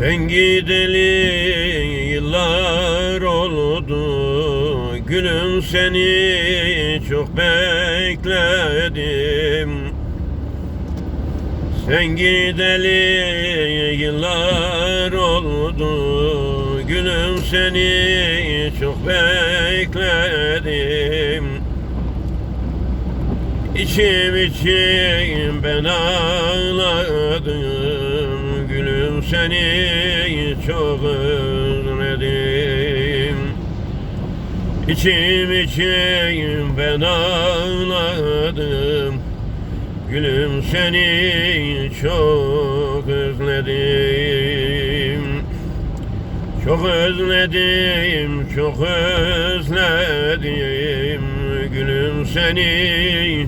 Sen gideli yıllar oldu. Gülüm seni çok bekledim. Sen gideli yıllar oldu. Gülüm seni çok bekledim. İçim içim ben ağladım seni çok özledim. İçim içim ben ağladım. Gülüm seni çok özledim. Çok özledim, çok özledim. Gülüm seni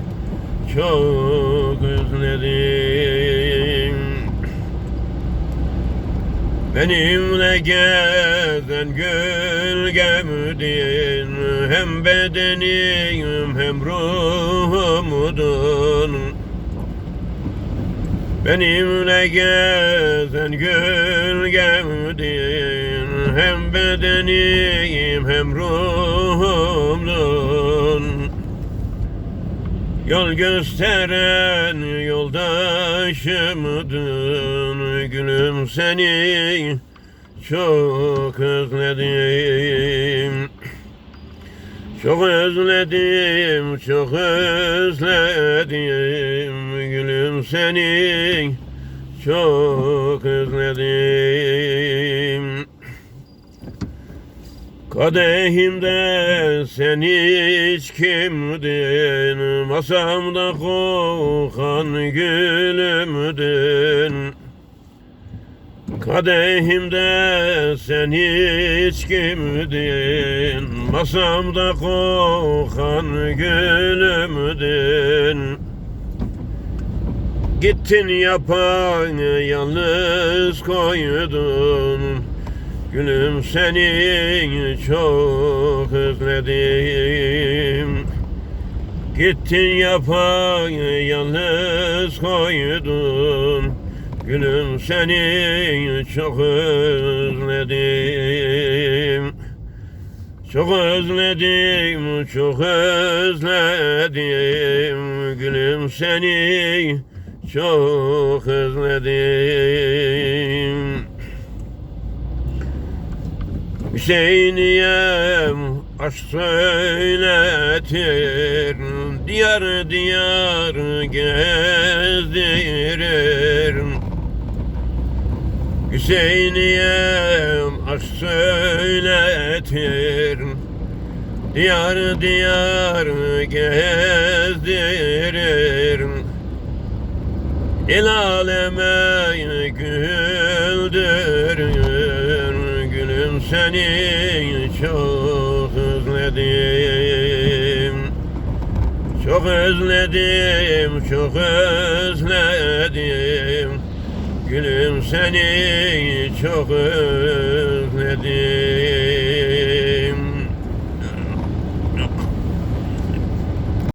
çok özledim Benimle gezen gölgemdin Hem bedenim hem ruhumdun Benimle gezen gölgemdin Hem bedenim hem ruhumdun Yol gösteren yoldaşımdın Gülüm seni çok özledim. Çok özledim, çok özledim. Gülüm seni çok özledim Kadehimde sen hiç kimdin? Masamda kokan gülümdün. Kadehimde sen hiç kimdin? Masamda kokan gülümdün. Gittin yapan yalnız koydun Gülüm seni çok özledim. Gittin yapan yalnız koydun. Gülüm seni çok özledim. Çok özledim, çok özledim. Gülüm seni çok özledim Hüseyiniyem aşk söyletir Diyar diyar gezdirir. Hüseyiniyem aşk söyletir Diyar diyar gezdirir. El aleme Gülüm seni çok özledim. Çok özledim, çok özledim. Gülüm seni çok özledim